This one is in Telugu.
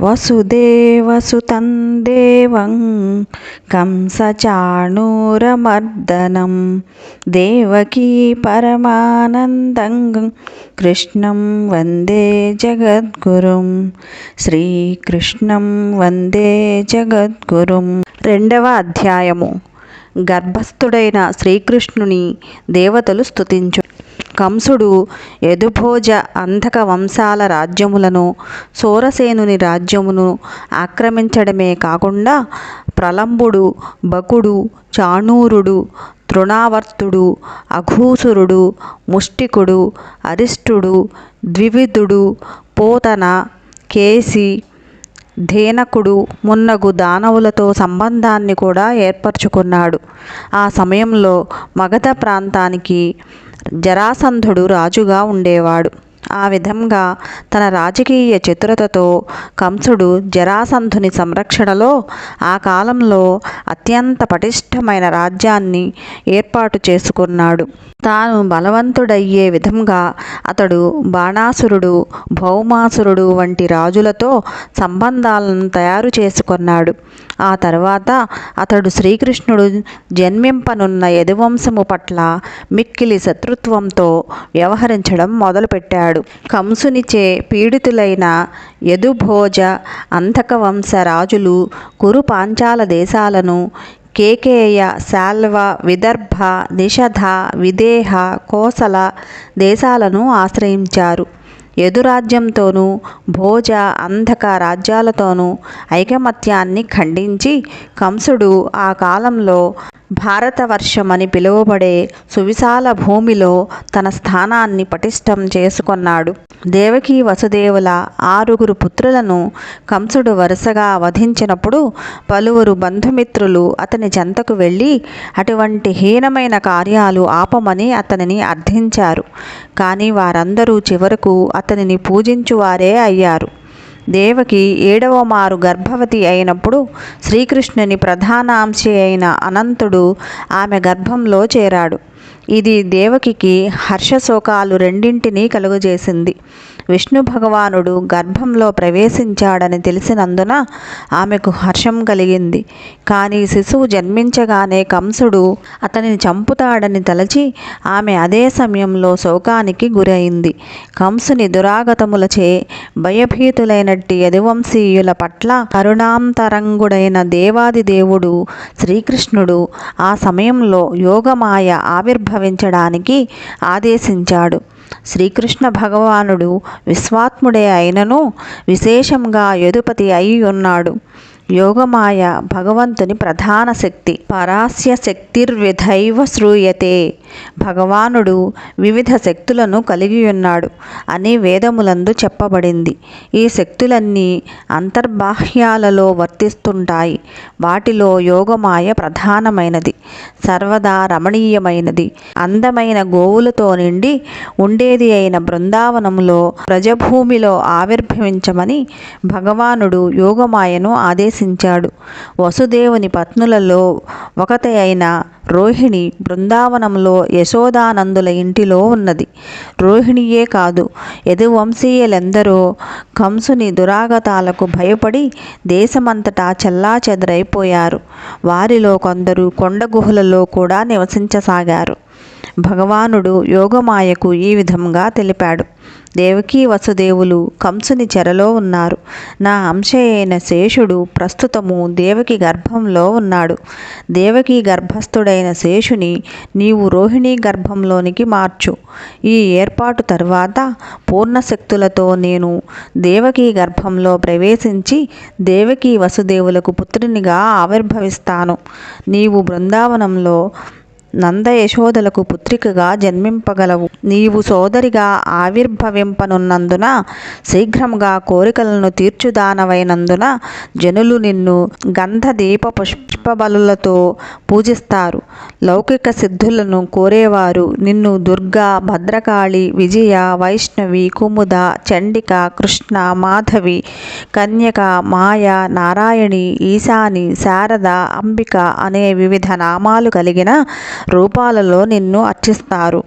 వసుదేవసుతం దేవం కంసచాణూరమర్దనం దేవకీ పరమానందం కృష్ణం వందే జగద్గురుం. శ్రీకృష్ణం వందే జగద్గురుం. రెండవ అధ్యాయము. గర్భస్థుడైన శ్రీకృష్ణుని దేవతలు స్తుతించు కంసుడు యదుభోజ అంధక వంశాల రాజ్యములను సోరసేనుని రాజ్యమును ఆక్రమించడమే కాకుండా ప్రలంబుడు బకుడు చాణూరుడు తృణావర్తుడు అఘూసురుడు ముష్టికుడు అరిష్టుడు ద్వివిధుడు పోతన కేసి ధేనకుడు మున్నగు దానవులతో సంబంధాన్ని కూడా ఏర్పరచుకున్నాడు. ఆ సమయంలో మగధ ప్రాంతానికి జరాసంధుడు రాజుగా ఉండేవాడు. ఆ విధంగా తన రాజకీయ చతురతతో కంసుడు జరాసంధుని సంరక్షణలో ఆ కాలంలో అత్యంత పటిష్టమైన రాజ్యాన్ని ఏర్పాటు చేసుకున్నాడు. తాను బలవంతుడయ్యే విధంగా అతడు బాణాసురుడు భౌమాసురుడు వంటి రాజులతో సంబంధాలను తయారు చేసుకున్నాడు. ఆ తర్వాత అతడు శ్రీకృష్ణుడు జన్మింపనున్న యదువంశము పట్ల మిక్కిలి శత్రుత్వంతో వ్యవహరించడం మొదలుపెట్టాడు. కంసునిచే పీడితులైన యదుభోజ అంధక వంశ రాజులు కురు పాంచాల దేశాలను కేకేయ శాల్వ విదర్భ నిషధ విదేహ కోసల దేశాలను ఆశ్రయించారు. యదురాజ్యంతోనూ భోజ అంధక రాజ్యాలతోనూ ఐకమత్యాన్ని ఖండించి కంసుడు ఆ కాలంలో భారతవర్షమని పిలువబడే సువిశాల భూమిలో తన స్థానాన్ని పటిష్టం చేసుకొన్నాడు. దేవకీ వసుదేవుల ఆరుగురు పుత్రులను కంసుడు వరుసగా వధించినప్పుడు పలువురు బంధుమిత్రులు అతని చెంతకు వెళ్ళి అటువంటి హీనమైన కార్యాలు ఆపమని అతనిని అర్థించారు. కానీ వారందరూ చివరకు అతనిని పూజించువారే అయ్యారు. దేవకి ఏడవ మారు గర్భవతి అయినప్పుడు శ్రీకృష్ణుని ప్రధానాంశి అయిన అనంతుడు ఆమె గర్భంలో చేరాడు. ఇది దేవకికి హర్షశోకాలు రెండింటినీ కలుగజేసింది. విష్ణు భగవానుడు గర్భంలో ప్రవేశించాడని తెలిసినందున ఆమెకు హర్షం కలిగింది. కానీ శిశువు జన్మించగానే కంసుడు అతనిని చంపుతాడని తలచి ఆమె అదే సమయంలో శోకానికి గురైంది. కంసుని దురాగతములచే భయభీతులైనట్టి యదువంశీయుల పట్ల కరుణాంతరంగుడైన దేవాది దేవుడు శ్రీకృష్ణుడు ఆ సమయంలో యోగమాయ ఆవిర్భవించడానికి ఆదేశించాడు. శ్రీకృష్ణ భగవానుడు విశ్వాత్ముడే అయినను విశేషంగా యదుపతి అయి ఉన్నాడు. యోగమాయ భగవంతుని ప్రధాన శక్తి. పరాస్య శక్తిర్విధైవ శ్రూయతే. భగవానుడు వివిధ శక్తులను కలిగి ఉన్నాడు అని వేదములందు చెప్పబడింది. ఈ శక్తులన్నీ అంతర్బాహ్యాలలో వర్తిస్తుంటాయి. వాటిలో యోగమాయ ప్రధానమైనది. సర్వదా రమణీయమైనది. అందమైన గోవులతో నిండి ఉండేది అయిన బృందావనంలో ప్రజభూమిలో ఆవిర్భవించమని భగవానుడు యోగమాయను ఆదేశించాడు. వసుదేవుని పత్నులలో ఒకటి అయిన రోహిణి బృందావనంలో యశోదానందుల ఇంటిలో ఉన్నది. రోహిణియే కాదు యదువంశీయులెందరో కంసుని దురాగతాలకు భయపడి దేశమంతటా చెల్లాచెదరైపోయారు. వారిలో కొందరు కొండ గుహలలో కూడా నివసించసాగారు. భగవానుడు యోగమాయకు ఈ విధంగా తెలిపాడు. దేవకీ వసుదేవులు కంసుని చెరలో ఉన్నారు. నా అంశ అయిన శేషుడు ప్రస్తుతము దేవకి గర్భంలో ఉన్నాడు. దేవకి గర్భస్థుడైన శేషుని నీవు రోహిణి గర్భంలోనికి మార్చు. ఈ ఏర్పాటు తర్వాత పూర్ణశక్తులతో నేను దేవకీ గర్భంలో ప్రవేశించి దేవకీ వసుదేవులకు పుత్రునిగా ఆవిర్భవిస్తాను. నీవు బృందావనంలో నంద యశోదలకు పుత్రికగా జన్మింపగలవు. నీవు సోదరిగా ఆవిర్భవింపనున్నందున శీఘ్రంగా కోరికలను తీర్చుదానవైనందున జనులు నిన్ను గంధ దీప పుష్పబలులతో పూజిస్తారు. లౌకిక సిద్ధులను కోరేవారు నిన్ను దుర్గా భద్రకాళి విజయ వైష్ణవి కుముద చండిక కృష్ణ మాధవి కన్యక మాయ నారాయణి ఈశాని శారద అంబిక అనే వివిధ నామాలు కలిగిన రూపాలలో నిన్ను అర్చిస్తారు.